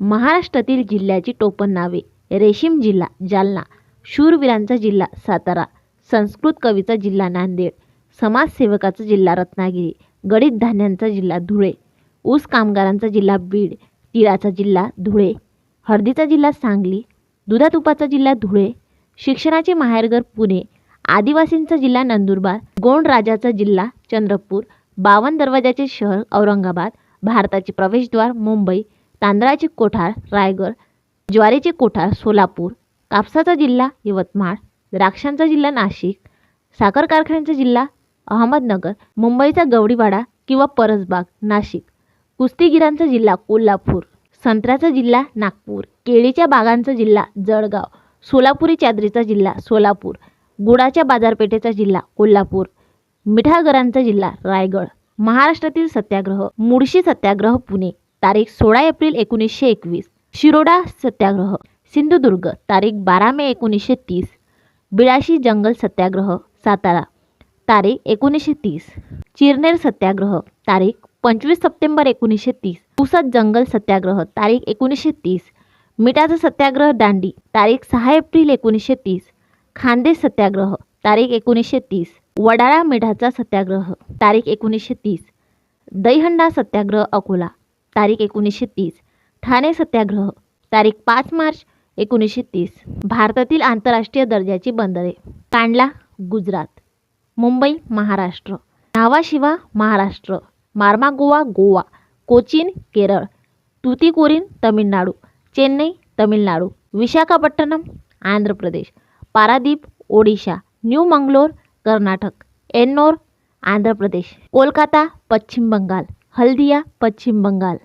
महाराष्ट्रातील जिल्ह्याची टोपण नावे. रेशीम जिल्हा जालना. शूरवीरांचा जिल्हा सातारा. संस्कृत कवीचा जिल्हा नांदेड. समाजसेवकाचा जिल्हा रत्नागिरी. गडीत धान्यांचा जिल्हा धुळे. ऊस कामगारांचा जिल्हा बीड. तिळाचा जिल्हा धुळे. हळदीचा जिल्हा सांगली. दुधातुपाचा जिल्हा धुळे. शिक्षणाचे माहेरघर पुणे. आदिवासींचा जिल्हा नंदुरबार. गोंड राजाचा जिल्हा चंद्रपूर. बावन दरवाजाचे शहर औरंगाबाद. भारताचे प्रवेशद्वार मुंबई. तांदळाचे कोठार रायगड ज्वारीचे कोठार सोलापूर कापसाचा जिल्हा यवतमाळ द्राक्षांचा जिल्हा नाशिक साखर कारखान्याचा जिल्हा अहमदनगर मुंबईचा गवडीवाडा किंवा परसबाग नाशिक कुस्तीगिरांचा जिल्हा कोल्हापूर संत्र्याचा जिल्हा नागपूर केळीच्या बागांचा जिल्हा जळगाव सोलापुरी चादरीचा जिल्हा सोलापूर गुडाच्या बाजारपेठेचा जिल्हा कोल्हापूर मिठागरांचा जिल्हा रायगड महाराष्ट्रातील सत्याग्रह मुळशी सत्याग्रह पुणे तारीख सोळा एप्रिल एकोणीसशे एकवीस. शिरोडा सत्याग्रह. सिंधुदुर्ग तारीख बारा मे एकोणीसशे तीस. बिळाशी जंगल सत्याग्रह सातारा. तारीख एकोणीसशे तीस. चिरनेर सत्याग्रह तारीख पंचवीस सप्टेंबर एकोणीसशे तीस. पुसद जंगल सत्याग्रह तारीख एकोणीसशे तीस. मिठाचा सत्याग्रह दांडी. तारीख सहा एप्रिल एकोणीसशे तीस. खानदेश सत्याग्रह तारीख एकोणीसशे तीस. वडाळा मिठाचा सत्याग्रह तारीख एकोणीसशे तीस. दहीहंडा सत्याग्रह अकोला. तारीख एकोणीसशे तीस. ठाणे सत्याग्रह तारीख पाच मार्च एकोणीसशे तीस. भारतातील आंतरराष्ट्रीय दर्जाची बंदरे. कांडला गुजरात. मुंबई महाराष्ट्र. नावाशिवा महाराष्ट्र. मार्मागोवा गोवा. कोचीन केरळ. तुतीकोरीन तमिळनाडू. चेन्नई तमिळनाडू. विशाखापट्टणम आंध्र प्रदेश पारादीप ओडिशा. न्यू मंगलोर कर्नाटक. एन्नोर आंध्र प्रदेश कोलकाता पश्चिम बंगाल. हल्दिया पश्चिम बंगाल